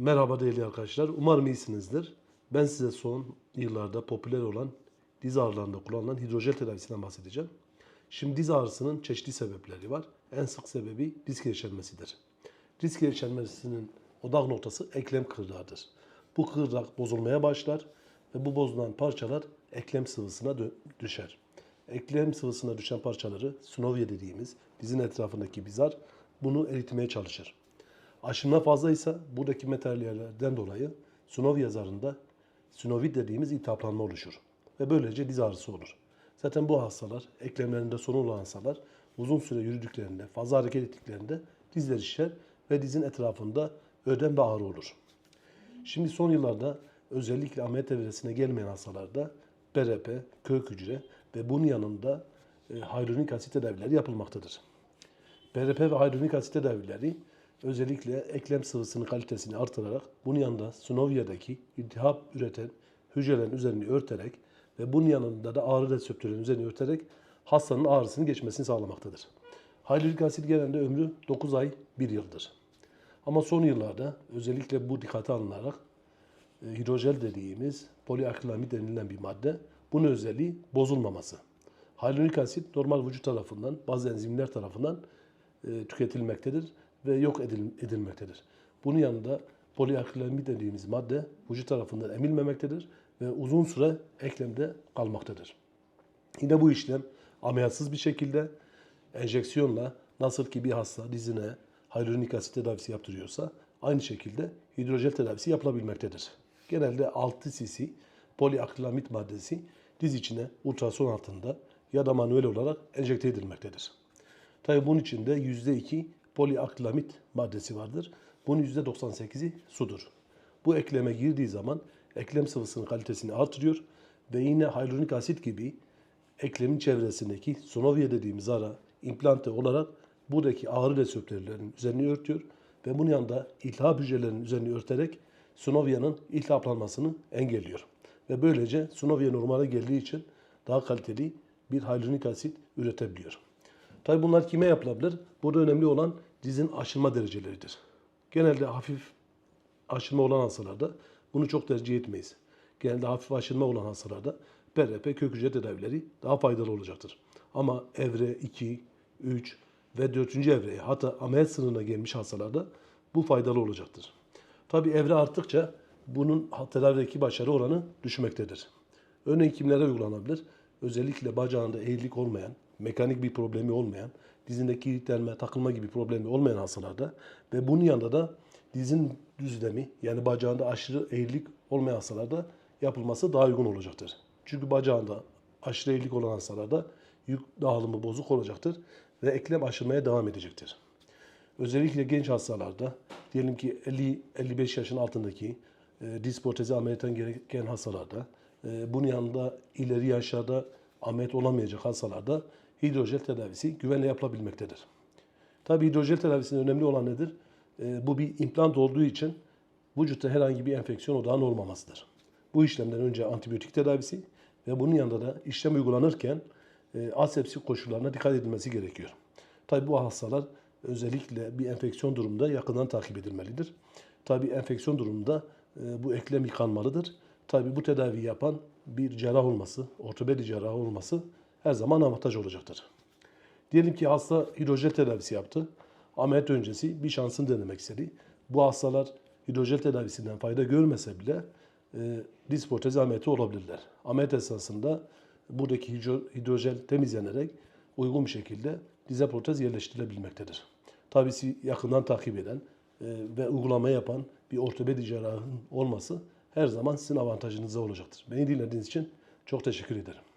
Merhaba değerli arkadaşlar. Umarım iyisinizdir. Ben size son yıllarda popüler olan diz ağrılarında kullanılan hidrojel tedavisinden bahsedeceğim. Şimdi diz ağrısının çeşitli sebepleri var. En sık sebebi disk gevşenmesidir. Disk gevşenmesinin odak noktası eklem kırdağıdır. Bu kırdak bozulmaya başlar ve bu bozulan parçalar eklem sıvısına düşer. Eklem sıvısına düşen parçaları synovia dediğimiz dizin etrafındaki bizar bunu eritmeye çalışır. Aşınma fazlaysa buradaki materyallerden dolayı synovia zarında synovit dediğimiz iltihaplanma oluşur. Ve böylece diz ağrısı olur. Zaten bu hastalar, eklemlerinde sorun olan hastalar uzun süre yürüdüklerinde, fazla hareket ettiklerinde dizleri şişer ve dizin etrafında ödem ve ağrı olur. Şimdi son yıllarda özellikle ameliyat evresine gelmeyen hastalarda PRP, kök hücre ve bunun yanında e, hyaluronik asit tedavileri yapılmaktadır. PRP ve hyaluronik asit tedavileri özellikle eklem sıvısının kalitesini artırarak bunun yanında synovia'daki iltihap üreten hücrelerin üzerini örterek ve bunun yanında da ağrı reseptörünün üzerini örterek hastanın ağrısının geçmesini sağlamaktadır. Hyaluronik asit genelde ömrü 9 ay 1 yıldır. Ama son yıllarda özellikle bu dikkate alınarak e, hidrojel dediğimiz poliakrilamid denilen bir madde. Bunun özelliği bozulmaması. Hyaluronik asit normal vücut tarafından, bazı enzimler tarafından e, tüketilmektedir ve yok edil- edilmektedir. Bunun yanında poliakrilamid dediğimiz madde vücut tarafından emilmemektedir ve uzun süre eklemde kalmaktadır. Yine bu işlem ameliyatsız bir şekilde enjeksiyonla nasıl ki bir hasta dizine hyaluronik asit tedavisi yaptırıyorsa aynı şekilde hidrojel tedavisi yapılabilmektedir. Genelde 6 cc poliakrilamid maddesi diz içine ultrason altında ya da manuel olarak enjekte edilmektedir. Tabii bunun içinde %2 poliakrilamid maddesi vardır. Bunun %98'i sudur. Bu ekleme girdiği zaman eklem sıvısının kalitesini artırıyor ve yine hyaluronik asit gibi eklemin çevresindeki synovia dediğimiz ara implante olarak buradaki ağrı reseptörlerinin üzerini örtüyor ve bunun yanında iltihap hücrelerinin üzerini örterek synovia'nın iltihaplanmasını engelliyor. Ve böylece synovia normale geldiği için daha kaliteli bir hyaluronik asit üretebiliyor. Tabi bunlar kime yapılabilir? Burada önemli olan dizin aşınma dereceleridir. Genelde hafif aşınma olan hastalarda bunu çok tercih etmeyiz. Genelde hafif aşınma olan hastalarda PRP kök hücre tedavileri daha faydalı olacaktır. Ama evre 2, 3 ve 4. evreye hatta ameliyat sınırına gelmiş hastalarda bu faydalı olacaktır. Tabi evre arttıkça bunun tedavideki başarı oranı düşmektedir. Örneğin kimlere uygulanabilir? Özellikle bacağında eğrilik olmayan, mekanik bir problemi olmayan, dizindeki iliklenme, takılma gibi problemi olmayan hastalarda ve bunun yanında da dizin düzlemi yani bacağında aşırı eğrilik olmayan hastalarda yapılması daha uygun olacaktır. Çünkü bacağında aşırı eğrilik olan hastalarda yük dağılımı bozuk olacaktır ve eklem aşınmaya devam edecektir. Özellikle genç hastalarda diyelim ki 50-55 yaşın altındaki e, diz protezi ameliyattan gereken hastalarda e, bunun yanında ileri yaşlarda ameliyat olamayacak hastalarda hidrojel tedavisi güvenle yapılabilmektedir. Tabii hidrojel tedavisinin önemli olan nedir? E, bu bir implant olduğu için vücutta herhangi bir enfeksiyon odağının olmamasıdır. Bu işlemden önce antibiyotik tedavisi ve bunun yanında da işlem uygulanırken e, asepsi koşullarına dikkat edilmesi gerekiyor. Tabii bu hastalar özellikle bir enfeksiyon durumunda yakından takip edilmelidir. Tabii enfeksiyon durumunda e, bu eklem yıkanmalıdır. Tabii bu tedavi yapan bir cerrah olması, ortopedi cerrahı olması her zaman avantaj olacaktır. Diyelim ki hasta hidrojel tedavisi yaptı. Ameliyat öncesi bir şansını denemek istedi. Bu hastalar hidrojel tedavisinden fayda görmese bile e, diz protezi ameliyatı olabilirler. Ameliyat esnasında buradaki hidro- hidrojel temizlenerek uygun bir şekilde dize protez yerleştirilebilmektedir. Tabii sizi yakından takip eden e, ve uygulama yapan bir ortopedi cerrahın olması her zaman sizin avantajınıza olacaktır. Beni dinlediğiniz için çok teşekkür ederim.